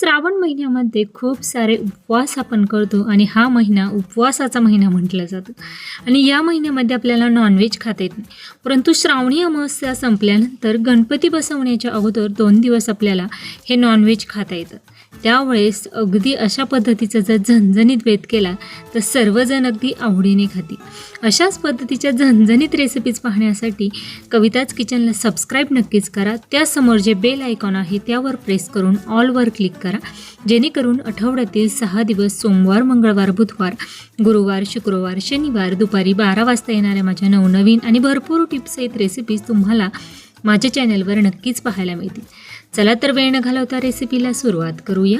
श्रावण महिन्यामध्ये खूप सारे उपवास आपण करतो आणि हा महिना उपवासाचा महिना म्हटला जातो. आणि या महिन्यामध्ये आपल्याला नॉनव्हेज खाता येत नाही. परंतु श्रावणी अमावस्या संपल्यानंतर गणपती बसवण्याच्या अगोदर दोन दिवस आपल्याला हे नॉनव्हेज खाता येतं. त्यावेळेस अगदी अशा पद्धतीचा जर झणझणीत वेध केला तर सर्वजण अगदी आवडीने खातील. अशाच पद्धतीच्या झणझणीत रेसिपीज पाहण्यासाठी कविताच किचनला सबस्क्राईब नक्कीच करा. त्यासमोर जे बेल आयकॉन आहे त्यावर प्रेस करून ऑलवर क्लिक करा. जेणेकरून आठवड्यातील सहा दिवस सोमवार मंगळवार बुधवार गुरुवार शुक्रवार शनिवार दुपारी बारा वाजता येणाऱ्या माझ्या नवनवीन आणि भरपूर टिप्स आहेत रेसिपीज तुम्हाला माझ्या चॅनलवर नक्कीच पाहायला मिळतील. चला तर वेळ न घालवता रेसिपीला सुरुवात करूया.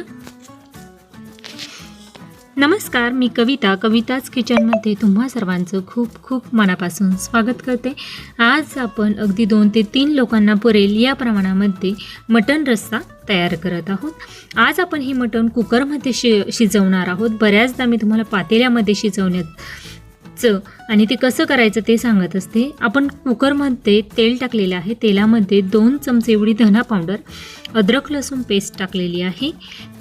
नमस्कार मी कविता. कविताच किचनमध्ये तुम्हा सर्वांचं खूप खूप मनापासून स्वागत करते. आज आपण अगदी दोन ते तीन लोकांना पुरेल या प्रमाणामध्ये मटण रस्सा तयार करत आहोत. आज आपण हे मटण कुकरमध्ये शि शिजवणार आहोत. बऱ्याचदा मी तुम्हाला पातेल्यामध्ये शिजवण्यात शिजवण्याचं आणि ते कसं करायचं ते सांगत असते. आपण कुकरमध्ये तेल टाकलेलं आहे. तेलामध्ये दोन चमचे एवढी धना पावडर अद्रक लसूण पेस्ट टाकलेली आहे.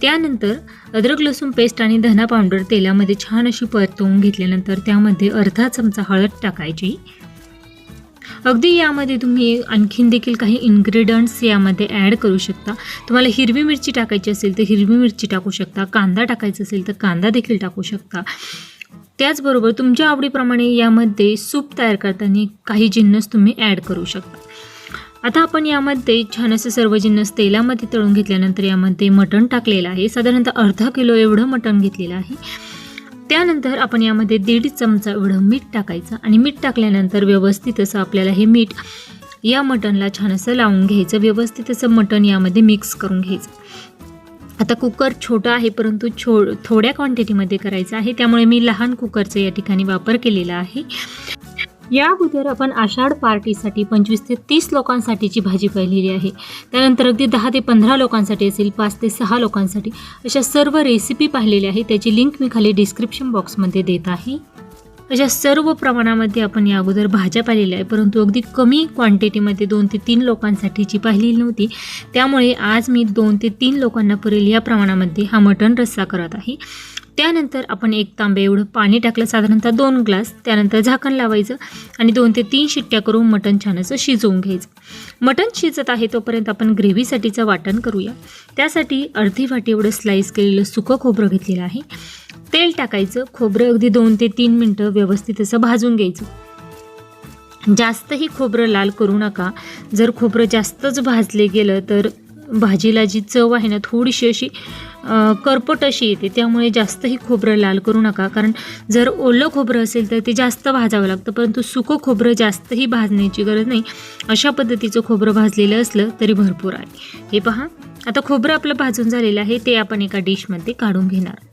त्यानंतर अद्रक लसूण पेस्ट आणि धना पावडर तेलामध्ये छान अशी परतवून घेतल्यानंतर त्यामध्ये अर्धा चमचा हळद टाकायची. अगदी यामध्ये तुम्ही आणखीन देखील काही इन्ग्रेडियंट्स यामध्ये ॲड करू शकता. तुम्हाला हिरवी मिरची टाकायची असेल तर हिरवी मिरची टाकू शकता. कांदा टाकायचा असेल तर कांदा देखील टाकू शकता. त्याचबरोबर तुमच्या आवडीप्रमाणे यामध्ये सूप तयार करताना काही जिन्नस तुम्ही ॲड करू शकता. आता आपण यामध्ये छान असं सर्व जिन्नस तेलामध्ये तळून घेतल्यानंतर यामध्ये मटण टाकलेलं आहे. साधारणतः अर्धा किलो एवढं मटण घेतलेलं आहे. त्यानंतर आपण यामध्ये दीड चमचा एवढं मीठ टाकायचं आणि मीठ टाकल्यानंतर व्यवस्थित असं आपल्याला हे मीठ या मटणला छान असं लावून घ्यायचं. व्यवस्थित असं मटण यामध्ये मिक्स करून घ्यायचं. आता कुकर छोटा आहे परंतु छो थोड्या क्वांटिटीमध्ये करायचं आहे. त्यामुळे मी लहान कुकरचा या ठिकाणी वापर केलेला आहे. या अगोदर आपण आषाढ पार्टीसाठी पंचवीस ते तीस लोकांसाठीची भाजी पाहिलेली आहे. त्यानंतर अगदी दहा ते पंधरा लोकांसाठी असेल पाच ते सहा लोकांसाठी अशा सर्व रेसिपी पाहिलेल्या आहे त्याची लिंक मी खाली डिस्क्रिप्शन बॉक्समध्ये देत आहे. अशा सर्व प्रमाणामध्ये आपण या अगोदर भाज्या पाहिलेल्या आहे परंतु अगदी कमी क्वांटिटीमध्ये दोन ते तीन लोकांसाठीची पाहिलेली नव्हती त्यामुळे आज मी दोन ते तीन लोकांना पुरेल या प्रमाणामध्ये हा मटण रस्सा करत आहे. त्यानंतर आपण एक तांबे एवढं पाणी टाकलं साधारणतः दोन ग्लास. त्यानंतर झाकण लावायचं आणि दोन ते तीन शिट्ट्या करून मटण छान असं शिजवून घ्यायचं. मटण शिजत आहे तोपर्यंत आपण ग्रेव्हीसाठीचं वाटण करूया. त्यासाठी अर्धी वाटी एवढं स्लाईस केलेलं सुकं खोबरं घेतलेलं आहे. तेल टाकायचं. खोबरं अगदी दोन ते तीन मिनटं व्यवस्थित असं भाजून घ्यायचं. जास्तही खोबरं लाल करू नका. जर खोबरं जास्तच भाजले गेलं तर भाजीला जी चव आहे ना थोडीशी अशी करपट अशी येते. त्यामुळे जास्तही खोबरं लाल करू नका. कारण जर ओलं खोबरं असेल तर ते जास्त भाजावं लागतं. परंतु सुकं खोबरं जास्तही भाजण्याची गरज नाही. अशा पद्धतीचं खोबरं भाजलेलं असलं तरी भरपूर आहे. हे पहा. आता खोबरं आपलं भाजून झालेलं आहे. ते आपण एका डिशमध्ये काढून घेणार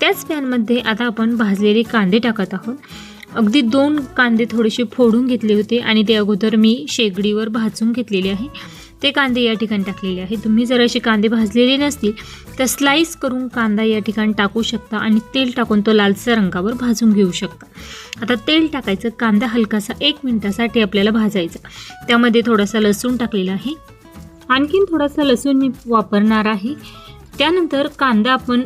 त्याच पॅनमध्ये आता आपण भाजलेले कांदे टाकत आहोत. अगदी दोन कांदे थोडेसे फोडून घेतले होते आणि ते अगोदर मी शेगडीवर भाजून घेतलेले आहे. ते कांदे या ठिकाणी टाकलेले आहे तुम्ही जर असे कांदे भाजलेले नसतील तर स्लाईस करून कांदा या ठिकाणी टाकू शकता आणि तेल टाकून तो लालसर रंगावर भाजून घेऊ शकता. आता तेल टाकायचं कांदा हलकासा एक मिनटासाठी आपल्याला भाजायचा. त्यामध्ये थोडासा लसूण टाकलेला आहे. आणखीन थोडासा लसूण मी वापरणार आहे. त्यानंतर कांदा आपण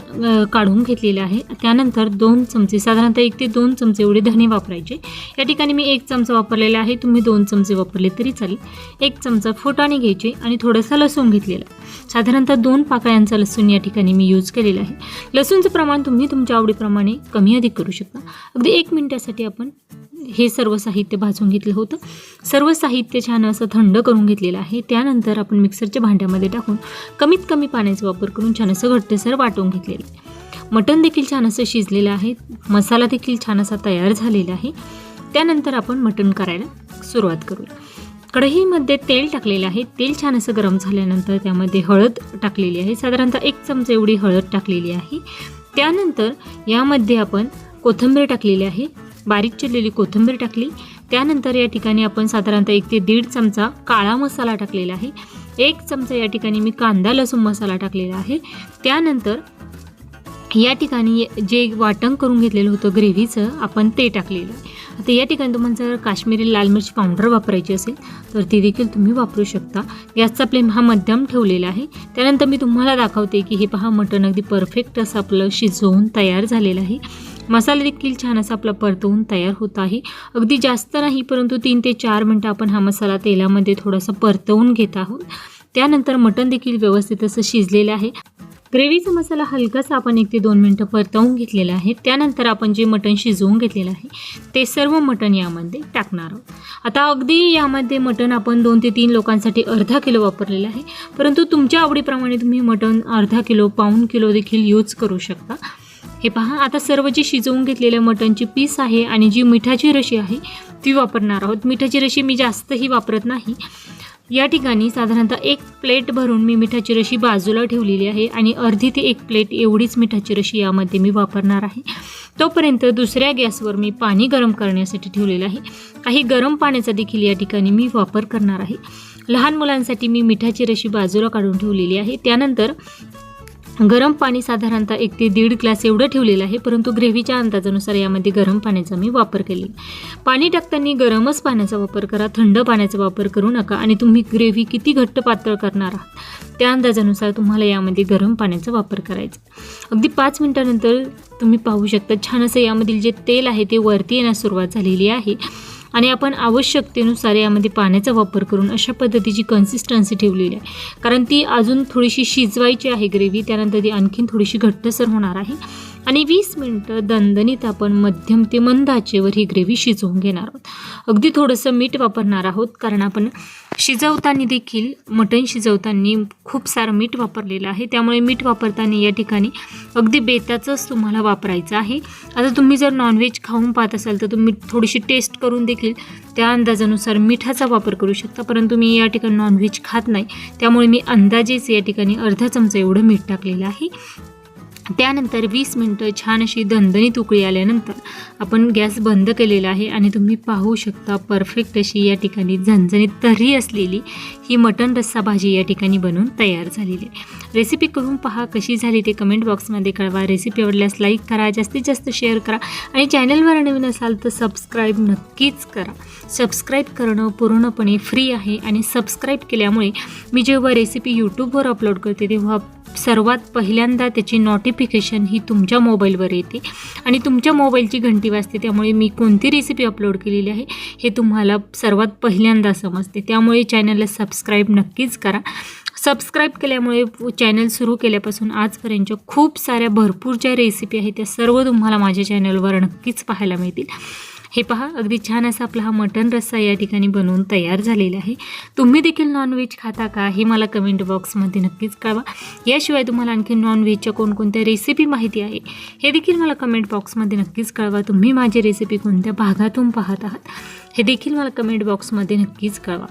काढून घेतलेला आहे. त्यानंतर दोन चमचे साधारणतः एक ते दोन चमचे एवढे धणे वापरायचे. या ठिकाणी मी एक चमचा वापरलेला आहे. तुम्ही दोन चमचे वापरले तरी चालेल. एक चमचा फुटाणे घ्यायचे आणि थोडासा लसूण घेतलेला. साधारणतः दोन पाकळ्यांचा लसूण या ठिकाणी मी यूज केलेला आहे. लसूणचं प्रमाण तुम्ही तुमच्या आवडीप्रमाणे कमी अधिक करू शकता. अगदी एक मिनटासाठी आपण हे सर्व साहित्य भाजून घेतलं होतं. सर्व साहित्य छान असं थंड करून घेतलेलं आहे. त्यानंतर आपण मिक्सरच्या भांड्यामध्ये टाकून कमीत कमी पाण्याचा वापर करून छान असं घट्टसर वाटून घेतलेलं आहे. मटण देखील छान असं शिजलेलं आहे. मसाला देखील छान असा तयार झालेला आहे. त्यानंतर आपण मटण करायला सुरुवात करूया. कढईमध्ये तेल टाकलेलं आहे. तेल छान असं गरम झाल्यानंतर त्यामध्ये हळद टाकलेली आहे. साधारणतः एक चमचा एवढी हळद टाकलेली आहे. त्यानंतर यामध्ये आपण कोथिंबीर टाकलेली आहे. बारीक चिरलेली कोथिंबीर टाकली. त्यानंतर या ठिकाणी आपण साधारणतः एक ते दीड चमचा काळा मसाला टाकलेला आहे. एक चमचा या ठिकाणी मी कांदा लसूण मसाला टाकलेला आहे. त्यानंतर या ठिकाणी जे वाटण करून घेतलेलं होतं ग्रेव्हीचं आपण ते टाकलेलं आहे. आता या ठिकाणी तुम्हाला जर काश्मीरी लाल मिरची पावडर वापरायची असेल तर ती देखील तुम्ही वापरू शकता. गॅसचा फ्लेम हा मध्यम ठेवलेला आहे. त्यानंतर मी तुम्हाला दाखवते की हे पहा मटण अगदी परफेक्ट असं आपलं शिजवून तयार झालेलं आहे. मसाला देखील छान असा आपला परतवून तयार होत आहे. अगदी जास्त नाही परंतु तीन ते चार मिनटं आपण हा मसाला तेलामध्ये थोडासा परतवून घेत आहोत. त्यानंतर मटण देखील व्यवस्थित असं शिजलेलं आहे. ग्रेव्हीचा मसाला हलकासा आपण एक ते दोन मिनटं परतवून घेतलेला आहे. त्यानंतर आपण जे मटण शिजवून घेतलेलं आहे ते सर्व मटण यामध्ये टाकणार आहोत. आता अगदी यामध्ये मटण आपण दोन ते तीन लोकांसाठी अर्धा किलो वापरलेलं आहे. परंतु तुमच्या आवडीप्रमाणे तुम्ही मटण अर्धा किलो पाऊण किलो देखील यूज करू शकता. हे पहा आता सर्व जी शिजवून घेतलेल्या मटणची पीस आहे आणि जी मिठाची रशी आहे ती वापरणार आहोत. मिठाची रशी मी जास्तही वापरत नाही. या ठिकाणी साधारणतः एक प्लेट भरून मी मिठाची रशी बाजूला ठेवलेली आहे आणि अर्धी ते एक प्लेट एवढीच मिठाची रशी यामध्ये मी वापरणार आहे. तोपर्यंत दुसऱ्या गॅसवर मी पाणी गरम करण्यासाठी ठेवलेलं आहे. काही गरम पाण्याचा देखील या ठिकाणी मी वापर करणार आहे. लहान मुलांसाठी मी मिठाची रशी बाजूला काढून ठेवलेली आहे. त्यानंतर गरम पाणी साधारणतः एक ते दीड ग्लास एवढं ठेवलेलं आहे परंतु ग्रेव्हीच्या अंदाजानुसार यामध्ये गरम पाण्याचा मी वापर केले पाणी टाकताना गरमच पाण्याचा वापर करा थंड पाण्याचा वापर करू नका आणि तुम्ही ग्रेव्ही किती घट्ट पातळ करणार आहात त्या अंदाजानुसार तुम्हाला यामध्ये गरम पाण्याचा वापर करायचा अगदी पाच मिनटानंतर तुम्ही पाहू शकता छान असं यामधील जे तेल आहे ते वरती येण्यास सुरुवात झालेली आहे. आणि आपण आवश्यकतेनुसार यामध्ये पाण्याचा वापर करून अशा पद्धतीची कन्सिस्टन्सी ठेवलेली आहे. कारण ती अजून थोडीशी शिजवायची आहे ग्रेव्ही त्यानंतर ती आणखीन थोडीशी घट्टसर होणार आहे. आणि वीस मिनटं दणदणीत आपण मध्यम ते मंद आचेवर ही ग्रेव्ही शिजवून घेणार आहोत. अगदी थोडंसं मीठ वापरणार आहोत कारण आपण शिजवताना देखील मटण शिजवताना खूप सारं मीठ वापरलेलं आहे. त्यामुळे मीठ वापरताना या ठिकाणी अगदी बेताचंच तुम्हाला वापरायचं आहे. आता तुम्ही जर नॉनव्हेज खाऊन पाहत असाल तर तुम्ही थोडीशी टेस्ट करून देखील त्या अंदाजानुसार मिठाचा वापर करू शकता. परंतु मी या ठिकाणी नॉनव्हेज खात नाही. त्यामुळे मी अंदाजेच या ठिकाणी अर्धा चमचा एवढं मीठ टाकलेलं आहे. त्यानंतर वीस मिनटं छान अशी दणदणीत उकळी आल्यानंतर आपण गॅस बंद केलेला आहे आणि तुम्ही पाहू शकता परफेक्ट अशी या ठिकाणी झणझणीत तर्री असलेली ही मटण रस्सा भाजी या ठिकाणी बनवून तयार झालेली आहे. रेसिपी करून पहा कशी झाली ते कमेंट बॉक्समध्ये कळवा. रेसिपी आवडल्यास लाईक करा जास्तीत जास्त शेअर करा आणि चॅनलवर नवीन असाल तर सबस्क्राईब नक्कीच करा. सबस्क्राईब करणं पूर्णपणे फ्री आहे आणि सबस्क्राईब केल्यामुळे मी जेव्हा रेसिपी यूट्यूबवर अपलोड करते तेव्हा सर्वात पहिल्यांदा त्याची नोटिफिकेशन ही तुमच्या मोबाईलवर येते. आणि तुमच्या मोबाईलची घंटी वाजते त्यामुळे मी कोणती रेसिपी अपलोड केलेली आहे हे तुम्हाला सर्वात पहिल्यांदा समजते. त्यामुळे चॅनलला सबस्क्राईब नक्कीच करा. सबस्क्राईब केल्यामुळे चॅनल सुरू केल्यापासून आजपर्यंतच्या खूप साऱ्या भरपूर ज्या रेसिपी आहेत त्या सर्व तुम्हाला माझ्या चॅनलवर नक्कीच पाहायला मिळतील. हे पहा अगदी छान असा आपला हा मटन रस्सा या ठिकाणी बनवून तयार झालेला आहे. तुम्ही देखील नॉनव्हेज खाता का हे मला कमेंट बॉक्समध्ये नक्कीच कळवा. याशिवाय तुम्हाला आणखी नॉनव्हेजच्या कोणकोणत्या रेसिपी माहिती आहे हे देखील मला कमेंट बॉक्समध्ये नक्कीच कळवा. तुम्ही माझी रेसिपी कोणत्या भागातून पाहत आहात हे देखील मला कमेंट बॉक्समध्ये नक्कीच कळवा.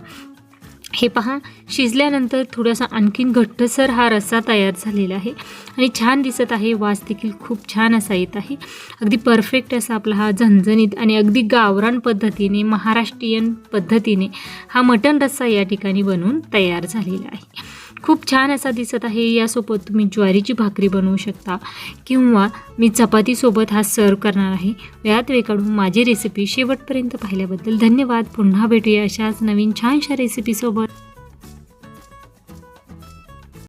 हे पहा शिजल्यानंतर थोडासा आणखीन घट्टसर हा रस्सा तयार झालेला आहे आणि छान दिसत आहे. वास देखील खूप छान असा येत आहे. अगदी परफेक्ट असा आपला हा झणझणीत आणि अगदी गावरान पद्धतीने महाराष्ट्रीयन पद्धतीने हा मटण रस्सा या ठिकाणी बनवून तयार झालेला आहे. खूप छान असा दिसत आहे. यासोबत तुम्ही ज्वारीची भाकरी बनवू शकता किंवा मी चपातीसोबत हा सर्व करणार आहे. वेळात वेळ काढून माझी रेसिपी शेवटपर्यंत पाहिल्याबद्दल धन्यवाद. पुन्हा भेटूया अशाच नवीन छानशा रेसिपीसोबत